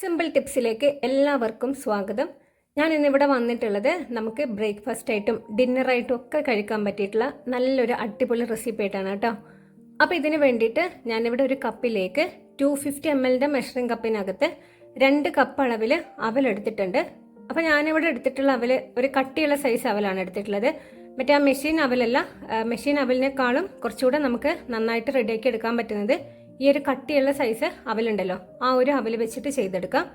Simple ടിപ്സിലേക്ക് എല്ലാവർക്കും സ്വാഗതം. ഞാൻ ഇന്നിവിടെ വന്നിട്ടുള്ളത് നമുക്ക് ബ്രേക്ക്ഫാസ്റ്റ് ആയിട്ടും ഡിന്നറായിട്ടും ഒക്കെ കഴിക്കാൻ പറ്റിയിട്ടുള്ള നല്ലൊരു അടിപൊളി റെസിപ്പി ആയിട്ടാണ് കേട്ടോ. അപ്പോൾ ഇതിന് വേണ്ടിയിട്ട് ഞാനിവിടെ ഒരു കപ്പിലേക്ക് ടു ഫിഫ്റ്റി എം എല്ലിന്റെ മെഷറിംഗ് കപ്പിനകത്ത് രണ്ട് കപ്പ് അളവിൽ അവലെടുത്തിട്ടുണ്ട് അപ്പോൾ ഞാനിവിടെ എടുത്തിട്ടുള്ള അവൽ ഒരു കട്ടിയുള്ള സൈസ് അവലാണ് എടുത്തിട്ടുള്ളത്. മറ്റേ ആ മെഷീൻ അവലല്ല മെഷീൻ അവലിനേക്കാളും കുറച്ചുകൂടെ നമുക്ക് നന്നായിട്ട് റെഡിയാക്കി എടുക്കാൻ പറ്റുന്നത് ഈ ഒരു കട്ടിയുള്ള സൈസ് അവലുണ്ടല്ലോ. ആ ഒരു അവൽ വെച്ചിട്ട് ചെയ്തെടുക്കാം.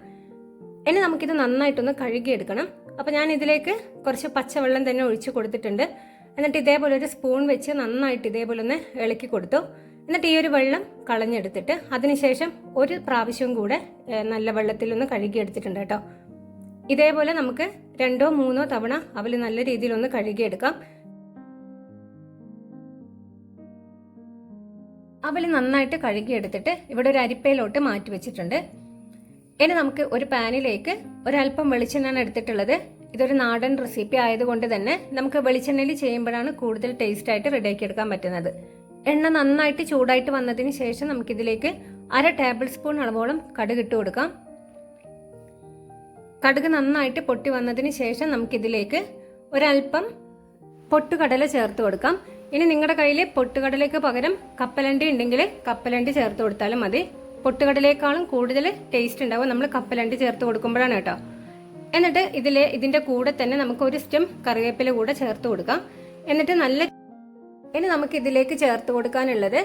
ഇനി നമുക്കിത് നന്നായിട്ടൊന്ന് കഴുകിയെടുക്കണം. അപ്പോൾ ഞാൻ ഇതിലേക്ക് കുറച്ച് പച്ചവെള്ളം തന്നെ ഒഴിച്ച് കൊടുത്തിട്ടുണ്ട്. എന്നിട്ട് ഇതേപോലെ ഒരു സ്പൂൺ വെച്ച് നന്നായിട്ട് ഇതേപോലെ ഒന്ന് ഇളക്കി കൊടുത്തു. എന്നിട്ട് ഈ ഒരു വെള്ളം കളഞ്ഞെടുത്തിട്ട് അതിനുശേഷം ഒരു പ്രാവശ്യവും കൂടെ നല്ല നല്ല വെള്ളത്തിലൊന്ന് കഴുകിയെടുത്തിട്ടുണ്ട് കേട്ടോ. ഇതേപോലെ നമുക്ക് രണ്ടോ മൂന്നോ തവണ അവൽ നല്ല രീതിയിലൊന്ന് കഴുകിയെടുക്കാം. അവൽ നന്നായിട്ട് കഴുകിയെടുത്തിട്ട് ഇവിടെ ഒരു അരിപ്പയിലോട്ട് മാറ്റി വെച്ചിട്ടുണ്ട്. ഇനി നമുക്ക് ഒരു പാനിലേക്ക് ഒരല്പം വെളിച്ചെണ്ണ എടുത്തിട്ടുള്ളത്. ഇതൊരു നാടൻ റെസിപ്പി ആയതുകൊണ്ട് തന്നെ നമുക്ക് വെളിച്ചെണ്ണയിൽ ചെയ്യുമ്പോഴാണ് കൂടുതൽ ടേസ്റ്റ് ആയിട്ട് റെഡിയാക്കി എടുക്കാൻ പറ്റുന്നത്. എണ്ണ നന്നായിട്ട് ചൂടായിട്ട് വന്നതിന് ശേഷം നമുക്കിതിലേക്ക് അര ടേബിൾ സ്പൂൺ അളവോളം കടുക് ഇട്ട് കൊടുക്കാം. കടുക് നന്നായിട്ട് പൊട്ടി വന്നതിന് ശേഷം നമുക്കിതിലേക്ക് ഒരല്പം പൊട്ടുകടല ചേർത്ത് കൊടുക്കാം. ഇനി നിങ്ങളുടെ കയ്യിൽ പൊട്ടുകടലയ്ക്ക് പകരം കപ്പലണ്ടി ഉണ്ടെങ്കിൽ കപ്പലണ്ടി ചേർത്ത് കൊടുത്താലും മതി. പൊട്ടുകടലേക്കാളും കൂടുതൽ ടേസ്റ്റ് ഉണ്ടാവും. നമ്മൾ കപ്പലണ്ടി ചേർത്ത് കൊടുക്കുമ്പോഴാണ് കേട്ടോ. എന്നിട്ട് ഇതിലെ ഇതിന്റെ കൂടെ തന്നെ നമുക്ക് ഒരു സ്റ്റം കറിവേപ്പില കൂടെ ചേർത്ത് കൊടുക്കാം. എന്നിട്ട് നല്ല ഇനി നമുക്ക് ഇതിലേക്ക് ചേർത്ത് കൊടുക്കാനുള്ളത്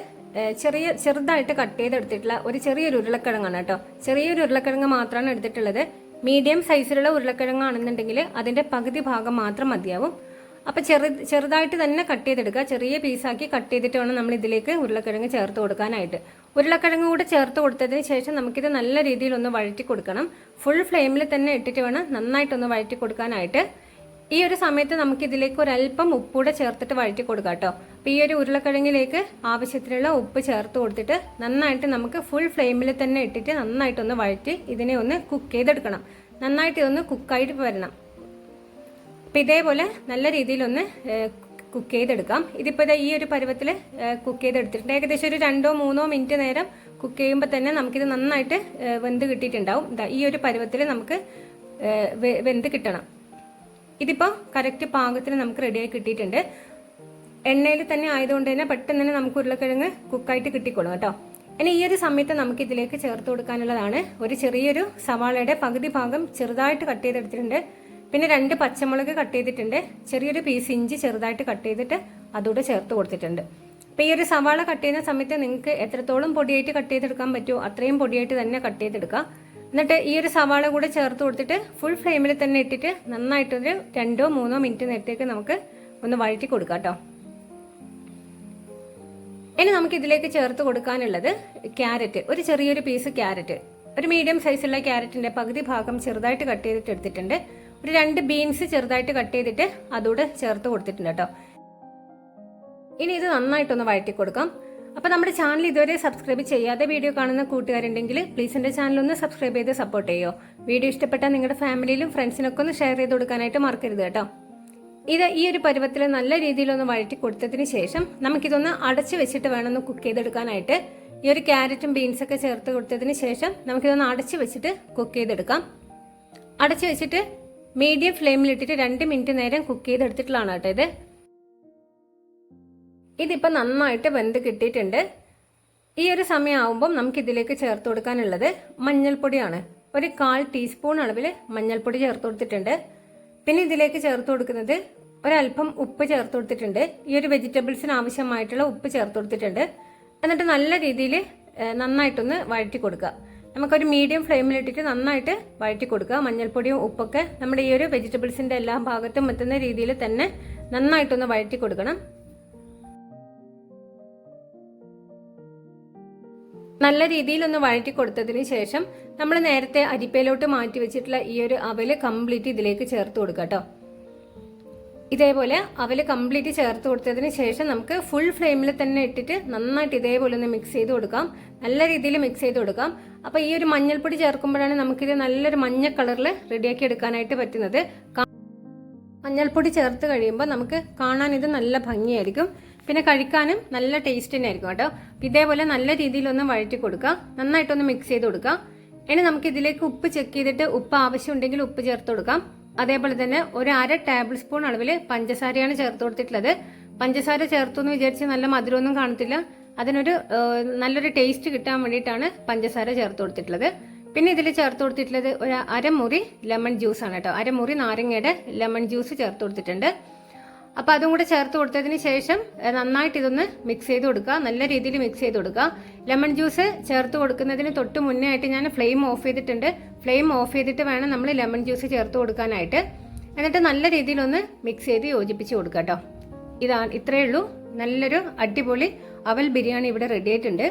ചെറിയ ചെറുതായിട്ട് കട്ട് ചെയ്തെടുത്തിട്ടുള്ള ഒരു ചെറിയൊരു ഉരുളക്കിഴങ്ങാണ് കേട്ടോ. ചെറിയൊരു ഉരുളക്കിഴങ്ങ് മാത്രമാണ് എടുത്തിട്ടുള്ളത്. മീഡിയം സൈസിലുള്ള ഉരുളക്കിഴങ്ങാണെന്നുണ്ടെങ്കിൽ അതിന്റെ പകുതി ഭാഗം മാത്രം മതിയാവും. അപ്പൊ ചെറു ചെറുതായിട്ട് തന്നെ കട്ട് ചെയ്തെടുക്കുക. ചെറിയ പീസാക്കി കട്ട് ചെയ്തിട്ട് വേണം നമ്മൾ ഇതിലേക്ക് ഉരുളക്കിഴങ്ങ് ചേർത്ത് കൊടുക്കാനായിട്ട്. ഉരുളക്കിഴങ്ങ് കൂടെ ചേർത്ത് കൊടുത്തതിന് ശേഷം നമുക്കിത് നല്ല രീതിയിൽ ഒന്ന് വഴറ്റി കൊടുക്കണം. ഫുൾ ഫ്ലെയിമിൽ തന്നെ ഇട്ടിട്ട് വേണം നന്നായിട്ടൊന്ന് വഴറ്റി കൊടുക്കാനായിട്ട്. ഈ ഒരു സമയത്ത് നമുക്ക് ഇതിലേക്ക് ഒരല്പം ഉപ്പൂടെ ചേർത്തിട്ട് വഴറ്റി കൊടുക്കാം കേട്ടോ അപ്പോൾ ഈ ഒരു ഉരുളക്കിഴങ്ങിലേക്ക് ആവശ്യത്തിനുള്ള ഉപ്പ് ചേർത്ത് കൊടുത്തിട്ട് നന്നായിട്ട് നമുക്ക് ഫുൾ ഫ്ലെയിമിൽ തന്നെ ഇട്ടിട്ട് നന്നായിട്ടൊന്ന് വഴറ്റി ഇതിനെ ഒന്ന് കുക്ക് ചെയ്തെടുക്കണം. നന്നായിട്ട് ഇതൊന്ന് കുക്കായിട്ട് വരണം. അപ്പം ഇതേപോലെ നല്ല രീതിയിലൊന്ന് കുക്ക് ചെയ്തെടുക്കാം. ഇതിപ്പോൾ ഇതാ ഈ ഒരു പരുവത്തിൽ കുക്ക് ചെയ്തെടുത്തിട്ടുണ്ട്. ഏകദേശം ഒരു രണ്ടോ മൂന്നോ മിനിറ്റ് നേരം കുക്ക് ചെയ്യുമ്പോൾ തന്നെ നമുക്കിത് നന്നായിട്ട് വെന്ത് കിട്ടിയിട്ടുണ്ടാവും. ദാ ഈ ഒരു പരുവത്തിൽ നമുക്ക് വെന്ത് കിട്ടണം. ഇതിപ്പോൾ കറക്റ്റ് പാകത്തിന് നമുക്ക് റെഡിയായി കിട്ടിയിട്ടുണ്ട്. എണ്ണയിൽ തന്നെ ആയതുകൊണ്ട് തന്നെ പെട്ടെന്ന് തന്നെ നമുക്ക് ഉരുളക്കിഴങ്ങ് കുക്കായിട്ട് കിട്ടിക്കോളും കേട്ടോ. ഇനി ഈ ഒരു സമയത്ത് നമുക്ക് ഇതിലേക്ക് ചേർത്ത് കൊടുക്കാനുള്ളതാണ് ഒരു ചെറിയൊരു സവാളയുടെ പകുതി ഭാഗം ചെറുതായിട്ട് കട്ട് ചെയ്തെടുത്തിട്ടുണ്ട്. പിന്നെ രണ്ട് പച്ചമുളക് കട്ട് ചെയ്തിട്ടുണ്ട്. ചെറിയൊരു പീസ് ഇഞ്ചി ചെറുതായിട്ട് കട്ട് ചെയ്തിട്ട് അതുകൂടെ ചേർത്ത് കൊടുത്തിട്ടുണ്ട്. അപ്പോൾ ഈ ഒരു സവാള കട്ട് ചെയ്യുന്ന സമയത്ത് നിങ്ങൾക്ക് എത്രത്തോളം പൊടിയായിട്ട് കട്ട് ചെയ്തെടുക്കാൻ പറ്റുമോ അത്രയും പൊടിയായിട്ട് തന്നെ കട്ട് ചെയ്തെടുക്കുക എന്നിട്ട് ഈ ഒരു സവാള കൂടെ ചേർത്ത് കൊടുത്തിട്ട് ഫുൾ ഫ്ലെയിമിൽ തന്നെ ഇട്ടിട്ട് നന്നായിട്ടൊരു രണ്ടോ മൂന്നോ മിനിറ്റ് നേരത്തേക്ക് നമുക്ക് ഒന്ന് വഴറ്റി കൊടുക്കാം കേട്ടോ. ഇനി നമുക്ക് ഇതിലേക്ക് ചേർത്ത് കൊടുക്കാനുള്ളത് ക്യാരറ്റ് ഒരു ചെറിയൊരു പീസ് ക്യാരറ്റ് ഒരു മീഡിയം സൈസുള്ള ക്യാരറ്റിന്റെ പകുതി ഭാഗം ചെറുതായിട്ട് കട്ട് ചെയ്തിട്ട് എടുത്തിട്ടുണ്ട്. ഒരു രണ്ട് ബീൻസ് ചെറുതായിട്ട് കട്ട് ചെയ്തിട്ട് അതുകൂടെ ചേർത്ത് കൊടുത്തിട്ടുണ്ട് കേട്ടോ. ഇനി ഇത് നന്നായിട്ടൊന്ന് വഴറ്റി കൊടുക്കാം. അപ്പൊ നമ്മുടെ ചാനൽ ഇതുവരെ സബ്സ്ക്രൈബ് ചെയ്യാതെ വീഡിയോ കാണുന്ന കൂട്ടുകാരുണ്ടെങ്കിൽ പ്ലീസ് എന്റെ ചാനൽ ഒന്ന് സബ്സ്ക്രൈബ് ചെയ്ത് സപ്പോർട്ട് ചെയ്യോ. വീഡിയോ ഇഷ്ടപ്പെട്ടാൽ നിങ്ങളുടെ ഫാമിലിയിലും ഫ്രണ്ട്സിനൊക്കെ ഒന്ന് ഷെയർ ചെയ്ത് കൊടുക്കാനായിട്ട് മറക്കരുത് കേട്ടോ. ഇത് ഈ ഒരു പരുവത്തിൽ നല്ല രീതിയിലൊന്ന് വഴറ്റി കൊടുത്തതിന് ശേഷം നമുക്കിതൊന്ന് അടച്ചു വെച്ചിട്ട് വേണം ഒന്ന് കുക്ക് ചെയ്തെടുക്കാനായിട്ട്. ഈ ഒരു ക്യാരറ്റും ബീൻസ് ഒക്കെ ചേർത്ത് കൊടുത്തതിന് ശേഷം നമുക്കിതൊന്ന് അടച്ചു വെച്ചിട്ട് കുക്ക് ചെയ്തെടുക്കാം. അടച്ചു വെച്ചിട്ട് മീഡിയം ഫ്ലെയിമിൽ ഇട്ടിട്ട് രണ്ട് മിനിറ്റ് നേരം കുക്ക് ചെയ്തെടുത്തിട്ടുള്ളതാണ് കേട്ടോ ഇത്. ഇതിപ്പോൾ നന്നായിട്ട് വെന്ത് കിട്ടിയിട്ടുണ്ട്. ഈ ഒരു സമയമാകുമ്പം നമുക്ക് ഇതിലേക്ക് ചേർത്ത് കൊടുക്കാനുള്ളത് മഞ്ഞൾപ്പൊടിയാണ്. ഒരു കാൽ ടീസ്പൂൺ അളവിൽ മഞ്ഞൾപ്പൊടി ചേർത്ത് കൊടുത്തിട്ടുണ്ട്. പിന്നെ ഇതിലേക്ക് ചേർത്ത് കൊടുക്കുന്നത് ഒരല്പം ഉപ്പ് ചേർത്ത് കൊടുത്തിട്ടുണ്ട്. ഈ ഒരു വെജിറ്റബിൾസിന് ആവശ്യമായിട്ടുള്ള ഉപ്പ് ചേർത്ത് കൊടുത്തിട്ടുണ്ട്. എന്നിട്ട് നല്ല രീതിയിൽ നന്നായിട്ടൊന്ന് വഴറ്റി കൊടുക്കുക. നമുക്കൊരു മീഡിയം ഫ്ലെയിമിലിട്ടിട്ട് നന്നായിട്ട് വഴറ്റി കൊടുക്കുക മഞ്ഞൾപ്പൊടിയും ഉപ്പൊക്കെ നമ്മുടെ ഈ ഒരു വെജിറ്റബിൾസിന്റെ എല്ലാ ഭാഗത്തും എത്തുന്ന രീതിയിൽ തന്നെ നന്നായിട്ടൊന്ന് വഴറ്റി കൊടുക്കണം നല്ല രീതിയിലൊന്ന് വഴറ്റി കൊടുത്തതിന് ശേഷം നമ്മൾ നേരത്തെ അരിപ്പയിലോട്ട് മാറ്റി വെച്ചിട്ടുള്ള ഈ ഒരു അവൽ കംപ്ലീറ്റ് ഇതിലേക്ക് ചേർത്ത് കൊടുക്കാം കേട്ടോ ഇതേപോലെ അവൽ കംപ്ലീറ്റ് ചേർത്ത് കൊടുത്തതിന് ശേഷം നമുക്ക് ഫുൾ ഫ്ലെയിമിൽ തന്നെ ഇട്ടിട്ട് നന്നായിട്ട് ഇതേപോലെ ഒന്ന് മിക്സ് ചെയ്ത് കൊടുക്കാം. നല്ല രീതിയിൽ മിക്സ് ചെയ്ത് കൊടുക്കാം. അപ്പോൾ ഈ ഒരു മഞ്ഞൾപ്പൊടി ചേർക്കുമ്പോഴാണ് നമുക്കിത് നല്ലൊരു മഞ്ഞ കളറിൽ റെഡിയാക്കി എടുക്കാനായിട്ട് പറ്റുന്നത്. മഞ്ഞൾപ്പൊടി ചേർത്ത് കഴിയുമ്പോൾ നമുക്ക് കാണാൻ ഇത് നല്ല ഭംഗിയായിരിക്കും. പിന്നെ കഴിക്കാനും നല്ല ടേസ്റ്റ് തന്നെയായിരിക്കും കേട്ടോ. ഇതേപോലെ നല്ല രീതിയിൽ ഒന്ന് വഴറ്റി കൊടുക്കുക നന്നായിട്ടൊന്ന് മിക്സ് ചെയ്ത് കൊടുക്കുക ഇനി നമുക്ക് ഇതിലേക്ക് ഉപ്പ് ചെക്ക് ചെയ്തിട്ട് ഉപ്പ് ആവശ്യമുണ്ടെങ്കിൽ ഉപ്പ് ചേർത്ത് കൊടുക്കാം. അതേപോലെ തന്നെ ഒരു അര ടേബിൾ സ്പൂൺ അളവിൽ പഞ്ചസാരയാണ് ചേർത്ത് കൊടുത്തിട്ടുള്ളത്. പഞ്ചസാര ചേർത്തു എന്ന് വിചാരിച്ച് നല്ല മധുരമൊന്നും കാണത്തില്ല. അതിനൊരു നല്ലൊരു ടേസ്റ്റ് കിട്ടാൻ വേണ്ടിയിട്ടാണ് പഞ്ചസാര ചേർത്ത് കൊടുത്തിട്ടുള്ളത്. പിന്നെ ഇതിൽ ചേർത്ത് കൊടുത്തിട്ടുള്ളത് ഒരു അരമുറി ലെമൺ ജ്യൂസ് ആണ് കേട്ടോ. അരമുറി നാരങ്ങയുടെ ലെമൺ ജ്യൂസ് ചേർത്ത് കൊടുത്തിട്ടുണ്ട്. അപ്പോൾ അതും കൂടെ ചേർത്ത് കൊടുത്തതിന് ശേഷം നന്നായിട്ട് ഇതൊന്ന് മിക്സ് ചെയ്ത് കൊടുക്കുക. നല്ല രീതിയിൽ മിക്സ് ചെയ്ത് കൊടുക്കുക. ലെമൺ ജ്യൂസ് ചേർത്ത് കൊടുക്കുന്നതിന് തൊട്ട് മുന്നേ ആയിട്ട് ഞാൻ ഫ്ലെയിം ഓഫ് ചെയ്തിട്ടുണ്ട്. ഫ്ലെയിം ഓഫ് ചെയ്തിട്ട് വേണം നമ്മൾ ലെമൺ ജ്യൂസ് ചേർത്ത് കൊടുക്കാനായിട്ട്. എന്നിട്ട് നല്ല രീതിയിലൊന്ന് മിക്സ് ചെയ്ത് യോജിപ്പിച്ച് കൊടുക്കുക കേട്ടോ ഇതാണ് ഇത്രയേ ഉള്ളൂ. നല്ലൊരു അടിപൊളി അവൽ ബിരിയാണി ഇവിടെ റെഡി ആയിട്ടുണ്ട്.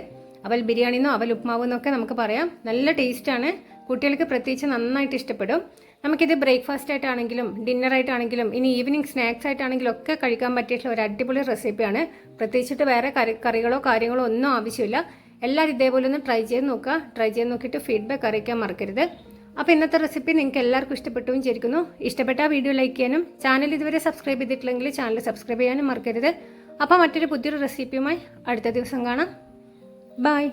അവൽ ബിരിയാണിന്നോ അവൽ ഉപ്മാവ് എന്നൊക്കെ നമുക്ക് പറയാം. നല്ല ടേസ്റ്റാണ് കുട്ടികൾക്ക് പ്രത്യേകിച്ച് നന്നായിട്ട് ഇഷ്ടപ്പെടും. നമുക്കിത് ബ്രേക്ക്ഫാസ്റ്റ് ആയിട്ടാണെങ്കിലും ഡിന്നർ ആയിട്ടാണെങ്കിലും ഇനി ഈവനിങ് സ്നാക്സ് ആയിട്ടാണെങ്കിലും ഒക്കെ കഴിക്കാൻ പറ്റിയിട്ടുള്ള ഒരു അടിപൊളി റെസിപ്പിയാണ് പ്രത്യേകിച്ചിട്ട് വേറെ കറി കറികളോ കാര്യങ്ങളോ ഒന്നും ആവശ്യമില്ല. എല്ലാവരും ഇതേപോലെ ഒന്ന് ട്രൈ ചെയ്ത് നോക്കുക. ട്രൈ ചെയ്ത് നോക്കിയിട്ട് ഫീഡ്ബാക്ക് അറിയിക്കാൻ മറക്കരുത്. അപ്പോൾ ഇന്നത്തെ റെസിപ്പി നിങ്ങൾക്ക് എല്ലാവർക്കും ഇഷ്ടപ്പെട്ടു വിചാരിക്കുന്നു. ഇഷ്ടപ്പെട്ട വീഡിയോ ലൈക്ക് ചെയ്യാനും ചാനൽ ഇതുവരെ സബ്സ്ക്രൈബ് ചെയ്തിട്ടില്ലെങ്കിൽ ചാനൽ സബ്സ്ക്രൈബ് ചെയ്യാനും മറക്കരുത്. അപ്പോൾ മറ്റൊരു പുതിയൊരു റെസിപ്പിയുമായി അടുത്ത ദിവസം കാണാം. ബൈ